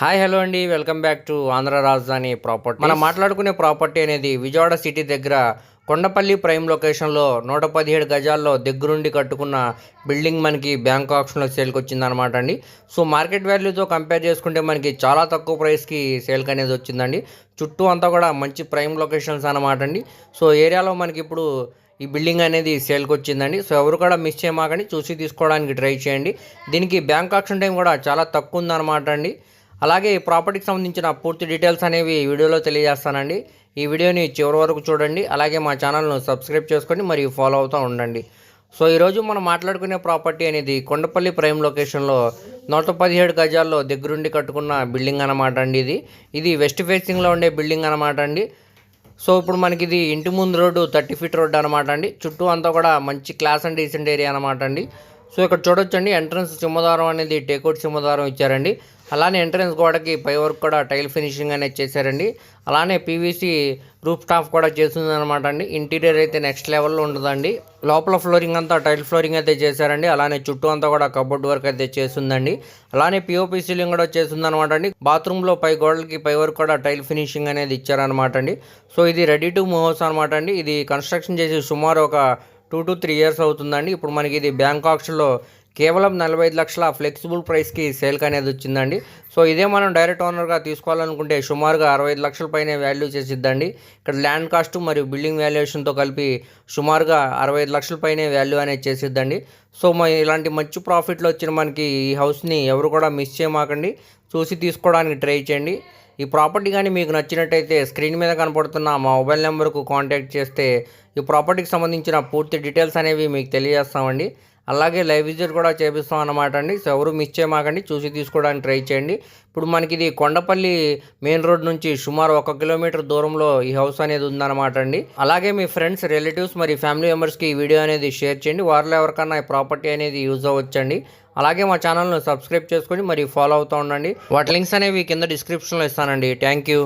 Hi hello అండి. Welcome back to Andhra Rajadhani property. మనం మాట్లాడుకునే ప్రాపర్టీ అనేది విజయవాడ సిటీ దగ్గర కొండపల్లి ప్రైమ్ లొకేషన్లో నూట పదిహేడు గజాల్లో దగ్గరుండి కట్టుకున్న బిల్డింగ్ మనకి బ్యాంక్ ఆప్షన్లో సేల్కి వచ్చిందనమాట అండి. సో మార్కెట్ వాల్యూతో కంపేర్ చేసుకుంటే మనకి చాలా తక్కువ ప్రైస్కి సేల్కి అనేది వచ్చిందండి. చుట్టూ అంతా కూడా మంచి ప్రైమ్ లొకేషన్స్ అనమాట అండి. సో ఏరియాలో మనకి ఇప్పుడు ఈ బిల్డింగ్ అనేది సేల్కి వచ్చిందండి. సో ఎవరు కూడా మిస్ చేయమాకండి. చూసి తీసుకోవడానికి ట్రై చేయండి. దీనికి బ్యాంక్ ఆప్షన్ టైం కూడా చాలా తక్కువ ఉందన్నమాట అండి. అలాగే ఈ ప్రాపర్టీకి సంబంధించిన పూర్తి డీటెయిల్స్ అనేవి ఈ వీడియోలో తెలియజేస్తానండి. ఈ వీడియోని చివరి వరకు చూడండి. అలాగే మా ఛానల్ను సబ్స్క్రైబ్ చేసుకొని మరియు ఫాలో అవుతూ ఉండండి. సో ఈరోజు మనం మాట్లాడుకునే ప్రాపర్టీ అనేది కొండపల్లి ప్రైమ్ లొకేషన్లో నూట పదిహేడు గజాల్లో దగ్గరుండి కట్టుకున్న బిల్డింగ్ అనమాట అండి ఇది. ఇది వెస్ట్ ఫేసింగ్లో ఉండే బిల్డింగ్ అనమాట అండి. సో ఇప్పుడు మనకి ఇది ఇంటి ముందు రోడ్డు థర్టీ ఫీట్ రోడ్డు అనమాట అండి. చుట్టూ అంతా కూడా మంచి క్లాస్ అండ్ డీసెంట్ ఏరియా అనమాట అండి. సో ఇక్కడ చూడొచ్చండి. ఎంట్రన్స్ సింహద్వారం అనేది టేకౌట్ సింహద్వారం ఇచ్చారండి. అలానే ఎంట్రన్స్ గోడకి పై వర్క్ కూడా టైల్ ఫినిషింగ్ అనేది చేశారండి. అలానే పీవీసీ రూఫ్ టాప్ కూడా చేస్తుంది అనమాట అండి. ఇంటీరియర్ అయితే నెక్స్ట్ లెవెల్లో ఉంటుందండి. లోపల ఫ్లోరింగ్ అంతా టైల్ ఫ్లోరింగ్ అయితే చేశారండి. అలానే చుట్టూ అంతా కూడా కబోర్డ్ వర్క్ అయితే చేస్తుందండి. అలానే పిఓపి సీలింగ్ కూడా చేస్తుంది అనమాట అండి. బాత్రూంలో పై గోడలకి పై వరకు కూడా టైల్ ఫినిషింగ్ అనేది ఇచ్చారనమాట అండి. సో ఇది రెడీ టు మూవ్ హౌస్ అనమాట అండి. ఇది కన్స్ట్రక్షన్ చేసి సుమారు ఒక టూ టు త్రీ ఇయర్స్ అవుతుందండి. ఇప్పుడు మనకి ఇది బ్యాంక్ ఆప్షన్లో కేవలం నలభై ఐదు లక్షల ఫ్లెక్సిబుల్ ప్రైస్కి సేల్కి అనేది వచ్చిందండి. సో ఇదే మనం డైరెక్ట్ ఓనర్గా తీసుకోవాలనుకుంటే సుమారుగా అరవై ఐదు లక్షల పైన వాల్యూ చేసిద్దండి. ఇక్కడ ల్యాండ్ కాస్ట్ మరియు బిల్డింగ్ వాల్యుయేషన్తో కలిపి సుమారుగా అరవై ఐదు లక్షల పైన వాల్యూ అనేది చేసిద్దండి. సో మా ఇలాంటి మంచి ప్రాఫిట్లో వచ్చిన మనకి ఈ హౌస్ని ఎవరు కూడా మిస్ చేయమాకండి. చూసి తీసుకోవడానికి ట్రై చేయండి. ఈ ప్రాపర్టీ కానీ మీకు నచ్చినట్టయితే స్క్రీన్ మీద కనపడుతున్న మా మొబైల్ నెంబర్కు కాంటాక్ట్ చేస్తే ఈ ప్రాపర్టీకి సంబంధించిన పూర్తి డీటెయిల్స్ అనేవి మీకు తెలియజేస్తామండి. అలాగే లైవ్ విజిట్ కూడా చేపిస్తాం అనమాట అండి సో ఎవరు మిస్ చేయమాకండి చూసి తీసుకోవడానికి ట్రై చేయండి. ఇప్పుడు మనకి ఇది కొండపల్లి మెయిన్ రోడ్ నుంచి సుమారు ఒక కిలోమీటర్ దూరంలో ఈ హౌస్ అనేది ఉందన్నమాట అండి అలాగే మీ ఫ్రెండ్స్ రిలేటివ్స్ మరి ఫ్యామిలీ మెంబర్స్కి ఈ వీడియో అనేది షేర్ చేయండి. వారిలో ఎవరికన్నా ఈ ప్రాపర్టీ అనేది యూజ్ అవ్వచ్చండి. అలాగే మా ఛానల్ను సబ్స్క్రైబ్ చేసుకొని మరి ఫాలో అవుతూ ఉండండి. వాటి లింక్స్ అనేవి కింద డిస్క్రిప్షన్లో ఇస్తానండి. Thank you.